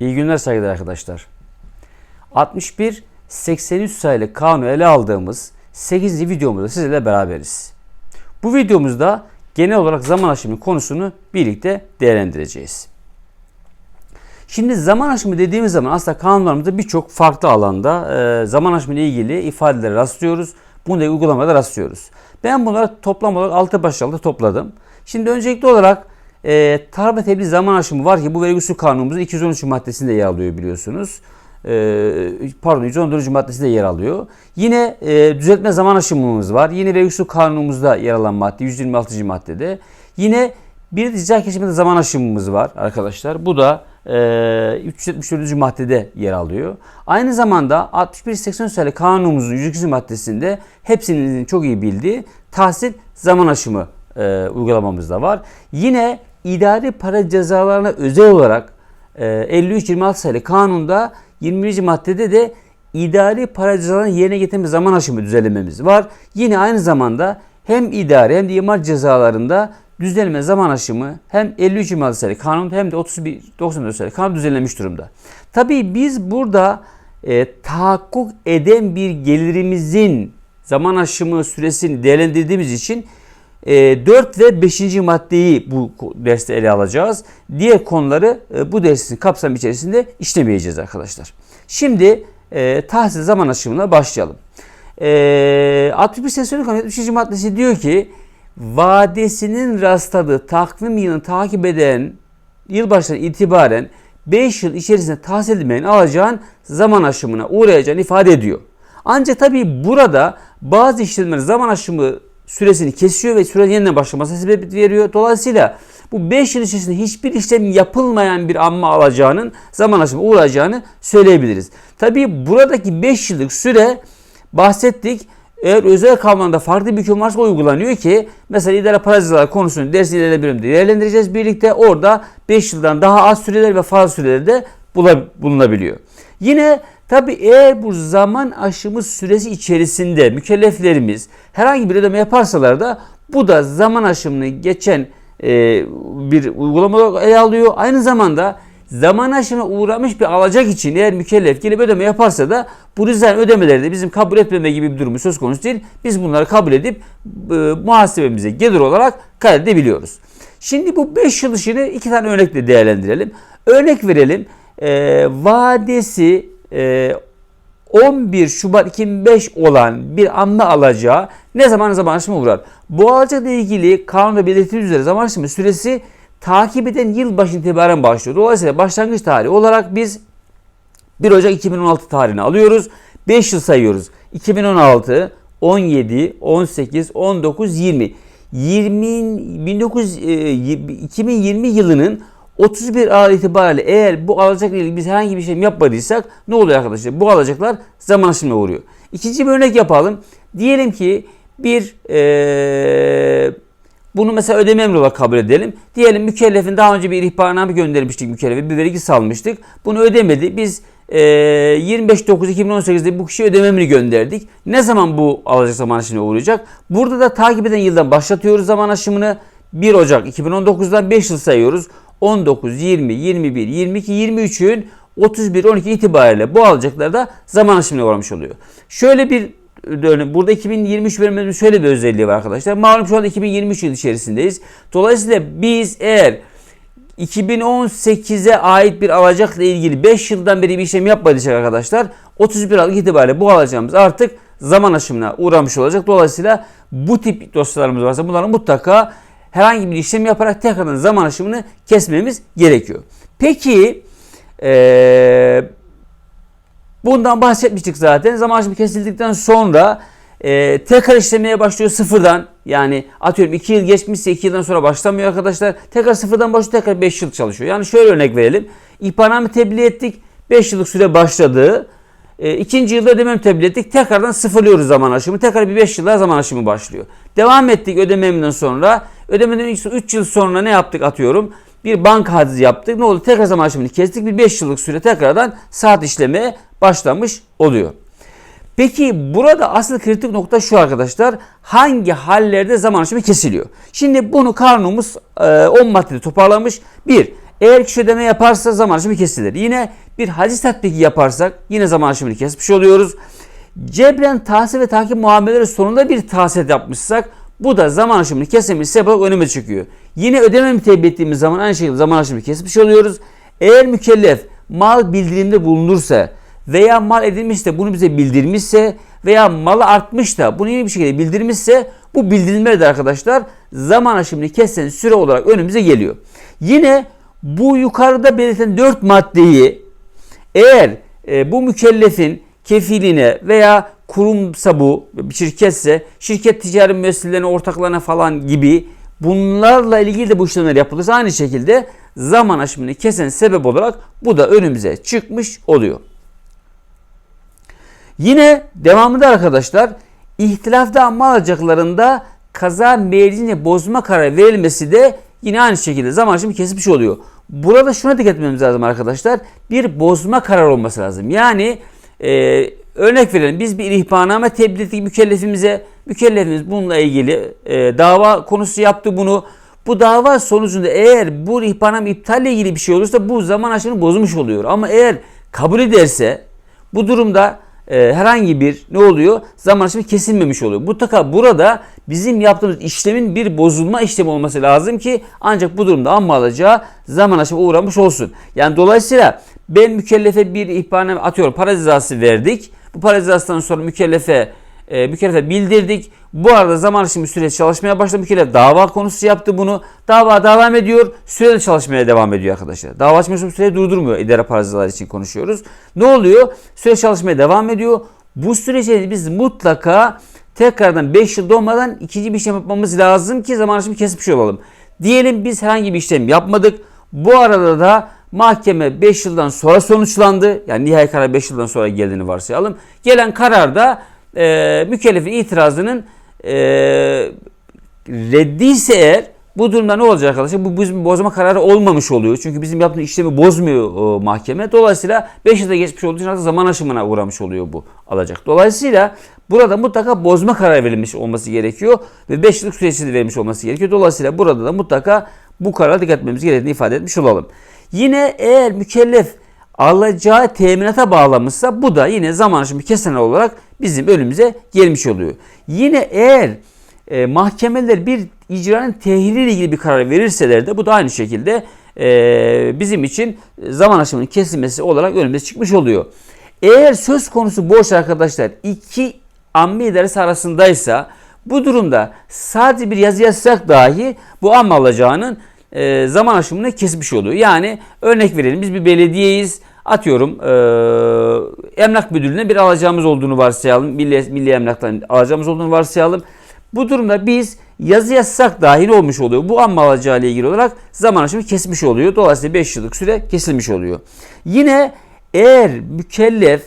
İyi günler saygıdeğer arkadaşlar. 61 83 sayılı kanunu ele aldığımız 8. videomuzda sizlerle beraberiz. Bu videomuzda genel olarak zaman aşımı konusunu birlikte değerlendireceğiz. Şimdi zaman aşımı dediğimiz zaman aslında kanunlarımızda birçok farklı alanda e, zaman aşımı ile ilgili ifadelere rastlıyoruz. Bunu da uygulamada rastlıyoruz. Ben bunları toplam olarak 6 başlıkta topladım. Şimdi öncelikli olarak e, tarım ve zaman aşımı var ki bu vergi usul kanunumuzun 213 maddesinde yer alıyor biliyorsunuz. E, pardon 114. maddesinde yer alıyor. Yine e, düzeltme zaman aşımımız var. Yine vergi usul kanunumuzda yer alan madde 126. maddede. Yine bir ticari kesimde zaman aşımımız var arkadaşlar. Bu da e, 374. maddede yer alıyor. Aynı zamanda 61-80 sayılı kanunumuzun 102. maddesinde hepsinin çok iyi bildiği tahsil zaman aşımı e, uygulamamız da var. Yine idari para cezalarına özel olarak e, 53-26 sayılı kanunda 21. maddede de idari para cezalarını yerine getirme zaman aşımı düzenlememiz var. Yine aynı zamanda hem idari hem de imar cezalarında düzenleme zaman aşımı hem 53 26 sayılı kanun hem de 31 94 sayılı kanun düzenlenmiş durumda. Tabii biz burada e, tahakkuk eden bir gelirimizin zaman aşımı süresini değerlendirdiğimiz için e, 4 ve 5. maddeyi bu derste ele alacağız. Diğer konuları e, bu dersin kapsamı içerisinde işlemeyeceğiz arkadaşlar. Şimdi e, tahsil zaman aşımına başlayalım. E, 61 Sesyonik Kanun 73. maddesi diyor ki vadesinin rastladığı takvim yılını takip eden yılbaşından itibaren 5 yıl içerisinde tahsil edilmeyen alacağın zaman aşımına uğrayacağını ifade ediyor. Ancak tabi burada bazı işlemler zaman aşımı süresini kesiyor ve sürenin yeniden başlamasına sebep veriyor. Dolayısıyla bu 5 yıl içerisinde hiçbir işlem yapılmayan bir amma alacağının zaman aşımı uğrayacağını söyleyebiliriz. Tabi buradaki 5 yıllık süre bahsettik. Eğer özel kanunda farklı bir hüküm varsa uygulanıyor ki mesela idare para cezaları konusunu ders ilerle bölümde değerlendireceğiz birlikte. Orada 5 yıldan daha az süreler ve fazla süreler de bulunabiliyor. Yine tabi eğer bu zaman aşımı süresi içerisinde mükelleflerimiz herhangi bir ödeme yaparsalar da bu da zaman aşımını geçen e, bir uygulama ele alıyor. Aynı zamanda zaman aşımına uğramış bir alacak için eğer mükellef gelip ödeme yaparsa da bu rızan ödemeleri de bizim kabul etmeme gibi bir durumu söz konusu değil. Biz bunları kabul edip e, muhasebemize gelir olarak kaydedebiliyoruz. Şimdi bu 5 yıl işini iki tane örnekle değerlendirelim. Örnek verelim. E, vadesi 11 Şubat 2005 olan bir anla alacağı ne zaman zaman aşımı uğrar? Bu alacakla ilgili kanunda belirtildiği üzere zaman aşımı süresi takip eden yıl başı itibaren başlıyor. Dolayısıyla başlangıç tarihi olarak biz 1 Ocak 2016 tarihini alıyoruz. 5 yıl sayıyoruz. 2016, 17, 18, 19, 20. 20 19 e, 2020 yılının 31 Aralık itibariyle eğer bu alacakla ilgili biz herhangi bir şey yapmadıysak ne oluyor arkadaşlar? Bu alacaklar zaman aşımına uğruyor. İkinci bir örnek yapalım. Diyelim ki bir ee, bunu mesela ödeme emri olarak kabul edelim. Diyelim mükellefin daha önce bir ihbarname göndermiştik mükellefe. Bir vergi salmıştık. Bunu ödemedi. Biz e, 25.9.2018'de bu kişiye ödeme emri gönderdik. Ne zaman bu alacak zaman aşımına uğrayacak? Burada da takip eden yıldan başlatıyoruz zaman aşımını. 1 Ocak 2019'dan 5 yıl sayıyoruz. 19, 20, 21, 22, 23'ün 31, 12 itibariyle bu alacaklarda zaman aşımına uğramış oluyor. Şöyle bir dönem. Burada 2023 bölümümüzün şöyle bir özelliği var arkadaşlar. Malum şu anda 2023 yıl içerisindeyiz. Dolayısıyla biz eğer 2018'e ait bir alacakla ilgili 5 yıldan beri bir işlem yapmadıysak arkadaşlar 31 Aralık itibariyle bu alacağımız artık zaman aşımına uğramış olacak. Dolayısıyla bu tip dosyalarımız varsa bunların mutlaka herhangi bir işlem yaparak tekrardan zaman aşımını kesmemiz gerekiyor. Peki ee, Bundan bahsetmiştik zaten. Zaman aşımı kesildikten sonra e, tekrar işlemeye başlıyor sıfırdan. Yani atıyorum 2 yıl geçmişse 2 yıldan sonra başlamıyor arkadaşlar. Tekrar sıfırdan başlıyor tekrar 5 yıl çalışıyor. Yani şöyle örnek verelim. İhbarname tebliğ ettik. 5 yıllık süre başladı. E, ikinci yılda ödememi tebliğ ettik. Tekrardan sıfırlıyoruz zaman aşımı. Tekrar bir 5 yılda zaman aşımı başlıyor. Devam ettik ödememden sonra. Ödemeden 3 yıl sonra ne yaptık atıyorum bir banka hacizi yaptık. Ne oldu? Tekrar zaman aşımını kestik. Bir 5 yıllık süre tekrardan saat işlemeye başlamış oluyor. Peki burada asıl kritik nokta şu arkadaşlar. Hangi hallerde zaman aşımı kesiliyor? Şimdi bunu kanunumuz 10 maddede toparlamış. Bir, Eğer kişi ödeme yaparsa zaman aşımı kesilir. Yine bir haciz tatbiki yaparsak yine zaman aşımını kesmiş oluyoruz. Cebren tahsil ve takip muameleleri sonunda bir tahsil yapmışsak bu da zaman aşımını kesilmiş olarak önüme çıkıyor. Yine ödeme mütebbir ettiğimiz zaman aynı şekilde zaman aşımını kesmiş oluyoruz. Eğer mükellef mal bildirimde bulunursa veya mal edilmiş de bunu bize bildirmişse veya malı artmış da bunu iyi bir şekilde bildirmişse bu bildirilmeler de arkadaşlar zaman aşımını kesen süre olarak önümüze geliyor. Yine bu yukarıda belirtilen 4 maddeyi eğer e, bu mükellefin kefiline veya kurumsa bu bir şirketse şirket ticari müesseselerine ortaklarına falan gibi bunlarla ilgili de bu işlemler yapılırsa aynı şekilde zaman aşımını kesen sebep olarak bu da önümüze çıkmış oluyor. Yine devamında arkadaşlar ihtilafta mal alacaklarında kaza meclisine bozma kararı verilmesi de yine aynı şekilde zaman aşımı kesmiş oluyor. Burada şuna dikkat etmemiz lazım arkadaşlar. Bir bozma kararı olması lazım. Yani e, örnek verelim biz bir ihbarname tebliğ ettik mükellefimize. Mükellefimiz bununla ilgili e, dava konusu yaptı bunu. Bu dava sonucunda eğer bu ihbarname iptalle ilgili bir şey olursa bu zaman aşımını bozmuş oluyor. Ama eğer kabul ederse bu durumda e, herhangi bir ne oluyor? Zaman aşımı kesilmemiş oluyor. Mutlaka burada bizim yaptığımız işlemin bir bozulma işlemi olması lazım ki ancak bu durumda amma alacağı zaman aşımı uğramış olsun. Yani dolayısıyla ben mükellefe bir ihbarname atıyorum para cezası verdik. Bu para cezasından sonra mükellefe e, mükellefe bildirdik. Bu arada zaman aşımı süreci çalışmaya başladı. Mükellef dava konusu yaptı bunu. Dava devam ediyor. Sürede çalışmaya devam ediyor arkadaşlar. Dava açması süreyi durdurmuyor. İdare para cezaları için konuşuyoruz. Ne oluyor? Süre çalışmaya devam ediyor. Bu süreci biz mutlaka tekrardan 5 yıl dolmadan ikinci bir işlem yapmamız lazım ki zaman aşımı kesmiş olalım. Diyelim biz herhangi bir işlem yapmadık. Bu arada da mahkeme 5 yıldan sonra sonuçlandı. Yani nihai karar 5 yıldan sonra geldiğini varsayalım. Gelen kararda e, mükellefin itirazının e, reddi ise eğer bu durumda ne olacak arkadaşlar? Bu bizim bozma kararı olmamış oluyor. Çünkü bizim yaptığımız işlemi bozmuyor o mahkeme. Dolayısıyla 5 yılda geçmiş olduğu için artık zaman aşımına uğramış oluyor bu alacak. Dolayısıyla burada mutlaka bozma kararı verilmiş olması gerekiyor ve 5 yıllık süresi verilmiş olması gerekiyor. Dolayısıyla burada da mutlaka bu karara dikkat etmemiz gerektiğini ifade etmiş olalım. Yine eğer mükellef alacağı teminata bağlamışsa bu da yine zaman aşımı kesen olarak bizim önümüze gelmiş oluyor. Yine eğer e, mahkemeler bir icranın tehliyle ilgili bir karar verirseler de bu da aynı şekilde e, bizim için zaman aşımının kesilmesi olarak önümüze çıkmış oluyor. Eğer söz konusu borç arkadaşlar iki amme idaresi arasındaysa bu durumda sadece bir yazı yazsak dahi bu amme alacağının e, zaman aşımını kesmiş oluyor. Yani örnek verelim biz bir belediyeyiz. Atıyorum e, emlak müdürlüğüne bir alacağımız olduğunu varsayalım. Milli, milli emlaktan alacağımız olduğunu varsayalım. Bu durumda biz yazı yazsak dahi ne olmuş oluyor? Bu amma alacağı ile ilgili olarak zaman aşımı kesmiş oluyor. Dolayısıyla 5 yıllık süre kesilmiş oluyor. Yine eğer mükellef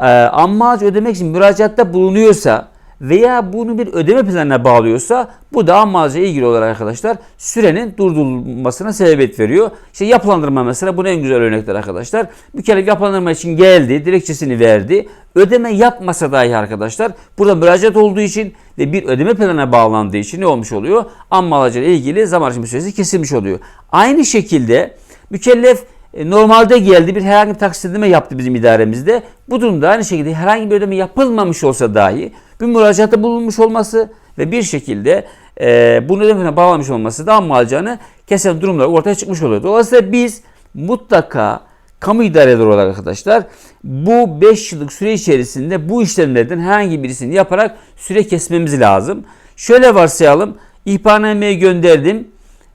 e, amma ödemek için müracaatta bulunuyorsa veya bunu bir ödeme planına bağlıyorsa bu da ile ilgili olarak arkadaşlar sürenin durdurulmasına sebebiyet veriyor. İşte yapılandırma mesela bunun en güzel örnekler arkadaşlar. Mükellef yapılandırma için geldi, dilekçesini verdi. Ödeme yapmasa dahi arkadaşlar burada müracaat olduğu için ve bir ödeme planına bağlandığı için ne olmuş oluyor? Amma ilgili zaman aşımı süresi kesilmiş oluyor. Aynı şekilde mükellef normalde geldi bir herhangi bir taksidleme yaptı bizim idaremizde. Bu durumda aynı şekilde herhangi bir ödeme yapılmamış olsa dahi bir müracaatta bulunmuş olması ve bir şekilde e, bunu ödemesine bağlamış olması da amma kesen durumlar ortaya çıkmış oluyor. Dolayısıyla biz mutlaka kamu idareleri olarak arkadaşlar bu 5 yıllık süre içerisinde bu işlemlerden herhangi birisini yaparak süre kesmemiz lazım. Şöyle varsayalım ihbarnameyi gönderdim.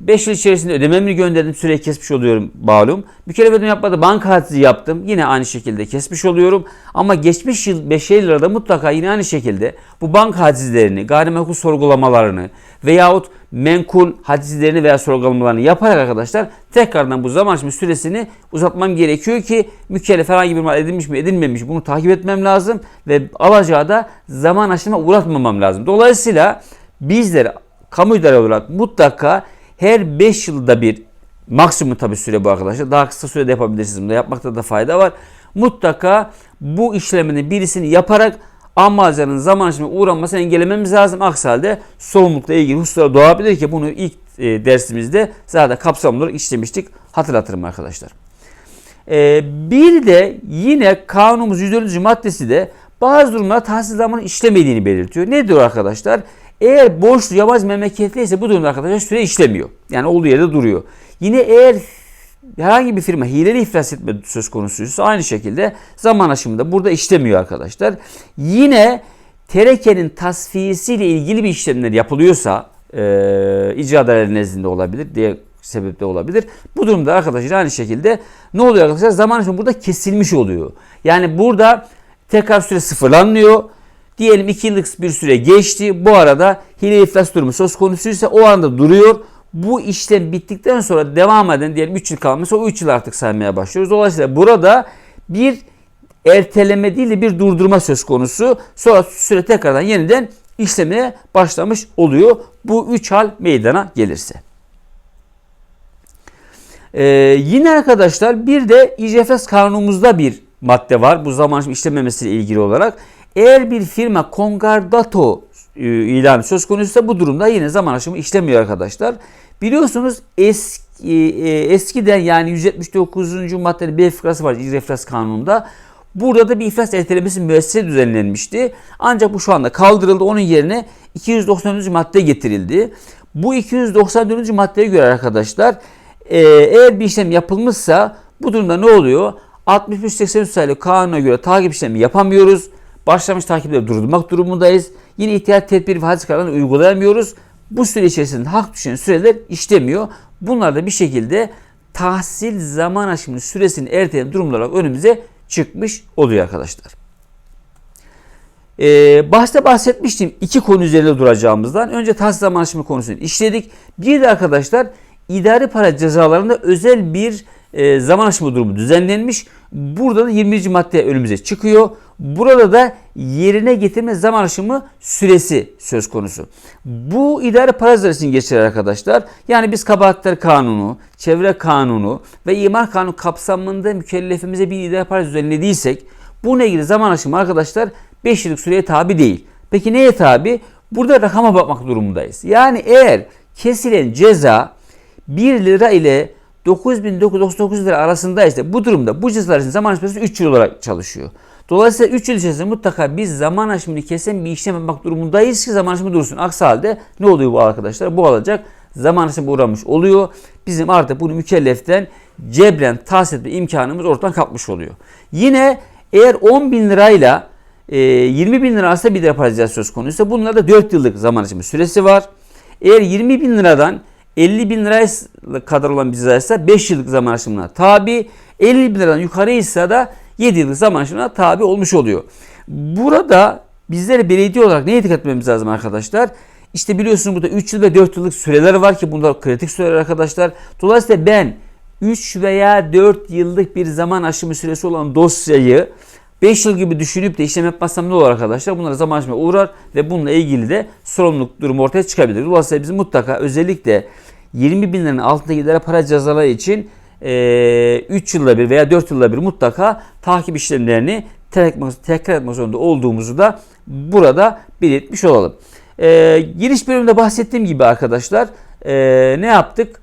5 yıl içerisinde ödememi gönderdim. Süreyi kesmiş oluyorum malum. Kere ödeme yapmadı. Banka hadisi yaptım. Yine aynı şekilde kesmiş oluyorum. Ama geçmiş yıl 5 yıllarda mutlaka yine aynı şekilde bu banka hadislerini, gayrimenkul sorgulamalarını veyahut menkul hadislerini veya sorgulamalarını yaparak arkadaşlar tekrardan bu zaman aşımı süresini uzatmam gerekiyor ki mükellef herhangi bir mal edilmiş mi edilmemiş bunu takip etmem lazım ve alacağı da zaman aşımına uğratmamam lazım. Dolayısıyla bizler kamu idare olarak mutlaka her 5 yılda bir maksimum tabi süre bu arkadaşlar. Daha kısa sürede yapabilirsiniz. Bunu yapmakta da fayda var. Mutlaka bu işlemini birisini yaparak ambalajların zaman aşımına uğranmasını engellememiz lazım. Aksi halde sorumlulukla ilgili hususlara doğabilir ki bunu ilk e, dersimizde zaten kapsamlı olarak işlemiştik. Hatırlatırım arkadaşlar. Ee, bir de yine kanunumuz 104. maddesi de bazı durumlarda tahsil zamanı işlemediğini belirtiyor. Nedir arkadaşlar? Eğer borçlu yabancı memleketli ise bu durumda arkadaşlar süre işlemiyor. Yani olduğu yerde duruyor. Yine eğer herhangi bir firma hileli iflas etme söz konusuysa aynı şekilde zaman aşımında burada işlemiyor arkadaşlar. Yine terekenin tasfiyesiyle ilgili bir işlemler yapılıyorsa e, icra nezdinde olabilir diye sebep de olabilir. Bu durumda arkadaşlar aynı şekilde ne oluyor arkadaşlar? Zaman aşımı burada kesilmiş oluyor. Yani burada tekrar süre sıfırlanmıyor. Diyelim 2 yıllık bir süre geçti. Bu arada hile iflas durumu söz konusuysa o anda duruyor. Bu işlem bittikten sonra devam eden diyelim 3 yıl kalmışsa o 3 yıl artık saymaya başlıyoruz. Dolayısıyla burada bir erteleme değil de bir durdurma söz konusu. Sonra süre tekrardan yeniden işlemeye başlamış oluyor. Bu üç hal meydana gelirse. Ee, yine arkadaşlar bir de İCFS kanunumuzda bir madde var. Bu zaman işlememesiyle ilgili olarak. Eğer bir firma kongardato e, ilanı söz konusuysa bu durumda yine zaman aşımı işlemiyor arkadaşlar. Biliyorsunuz eski, e, eskiden yani 179. maddenin bir fıkrası var İCFS kanununda. Burada da bir iflas ertelemesi müessese düzenlenmişti. Ancak bu şu anda kaldırıldı. Onun yerine 294. madde getirildi. Bu 294. maddeye göre arkadaşlar e, eğer bir işlem yapılmışsa bu durumda ne oluyor? 65-83 sayılı kanuna göre takip işlemi yapamıyoruz. Başlamış takipleri durdurmak durumundayız. Yine ihtiyat tedbiri ve hadis kararlarını uygulayamıyoruz. Bu süre içerisinde hak düşen süreler işlemiyor. Bunlar da bir şekilde tahsil zaman aşımının süresini erteleyen durumlar olarak önümüze çıkmış oluyor arkadaşlar. Ee, başta bahsetmiştim iki konu üzerinde duracağımızdan. Önce tahsil zaman aşımı konusunu işledik. Bir de arkadaşlar idari para cezalarında özel bir e, zaman aşımı durumu düzenlenmiş. Burada da 20. madde önümüze çıkıyor. Burada da yerine getirme zaman aşımı süresi söz konusu. Bu idari para cezasını geçirir arkadaşlar. Yani biz kabahatler kanunu, çevre kanunu ve imar kanunu kapsamında mükellefimize bir idari para düzenlediysek bununla ilgili zaman aşımı arkadaşlar 5 yıllık süreye tabi değil. Peki neye tabi? Burada rakama bakmak durumundayız. Yani eğer kesilen ceza 1 lira ile 9999 lira arasında ise bu durumda bu cezalar için zaman aşımı 3 yıl olarak çalışıyor. Dolayısıyla 3 yıl içerisinde mutlaka biz zaman aşımını kesen bir işlem yapmak durumundayız ki zaman aşımı dursun. Aksi halde ne oluyor bu arkadaşlar? Bu alacak zaman aşımı uğramış oluyor. Bizim artık bunu mükelleften cebren tahsil etme imkanımız ortadan kalkmış oluyor. Yine eğer 10 bin lirayla e, 20 bin lira arasında bir para söz konuysa bunlarda 4 yıllık zaman aşımı süresi var. Eğer 20 bin liradan 50 bin liraya kadar olan bir ise 5 yıllık zaman aşımına tabi. 50 bin liradan yukarıysa da 7 yıllık zaman aşımına tabi olmuş oluyor. Burada bizlere belediye olarak neye dikkat etmemiz lazım arkadaşlar? İşte biliyorsunuz burada 3 yıl ve 4 yıllık süreler var ki bunlar kritik süreler arkadaşlar. Dolayısıyla ben 3 veya 4 yıllık bir zaman aşımı süresi olan dosyayı 5 yıl gibi düşünüp de işlem yapmazsam ne olur arkadaşlar? Bunlar zaman aşımına uğrar ve bununla ilgili de sorumluluk durumu ortaya çıkabilir. Dolayısıyla bizim mutlaka özellikle 20 bin liranın altındaki idare para cezaları için e, 3 yılda bir veya 4 yılda bir mutlaka takip işlemlerini tekrar, etmek zorunda olduğumuzu da burada belirtmiş olalım. Giriş bölümünde bahsettiğim gibi arkadaşlar ne yaptık?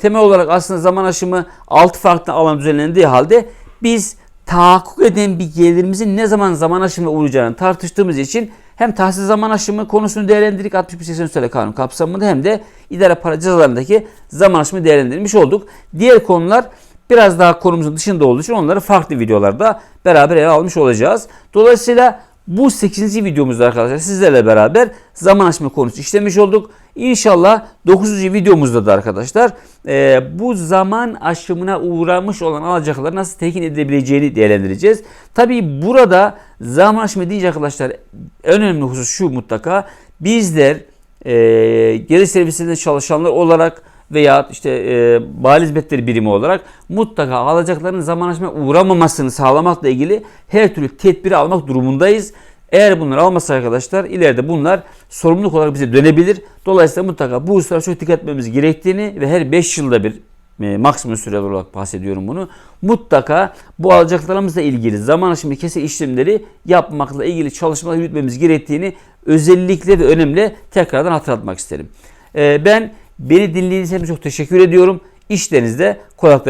Temel olarak aslında zaman aşımı 6 farklı alan düzenlendiği halde biz tahakkuk eden bir gelirimizin ne zaman zaman aşımına uğrayacağını tartıştığımız için hem tahsil zaman aşımı konusunu değerlendirdik 6183 sayılı kanun kapsamında hem de idare para cezalarındaki zaman aşımı değerlendirmiş olduk. Diğer konular biraz daha konumuzun dışında olduğu için onları farklı videolarda beraber ele almış olacağız. Dolayısıyla bu 8. videomuzda arkadaşlar sizlerle beraber zaman aşımı konusu işlemiş olduk. İnşallah 9. videomuzda da arkadaşlar e, bu zaman aşımına uğramış olan alacakları nasıl tekin edilebileceğini değerlendireceğiz. Tabi burada zaman aşımı deyince arkadaşlar önemli husus şu mutlaka bizler e, geri servisinde çalışanlar olarak veya işte e, mali hizmetleri birimi olarak mutlaka alacakların zaman aşımına uğramamasını sağlamakla ilgili her türlü tedbiri almak durumundayız. Eğer bunları almazsa arkadaşlar ileride bunlar sorumluluk olarak bize dönebilir. Dolayısıyla mutlaka bu hususlara çok dikkat etmemiz gerektiğini ve her 5 yılda bir e, maksimum süre olarak bahsediyorum bunu. Mutlaka bu alacaklarımızla ilgili zaman aşımı kese işlemleri yapmakla ilgili çalışmalar yürütmemiz gerektiğini özellikle ve önemli tekrardan hatırlatmak isterim. E, ben Beni dinlediğiniz için çok teşekkür ediyorum. İşlerinizde kolaylıklar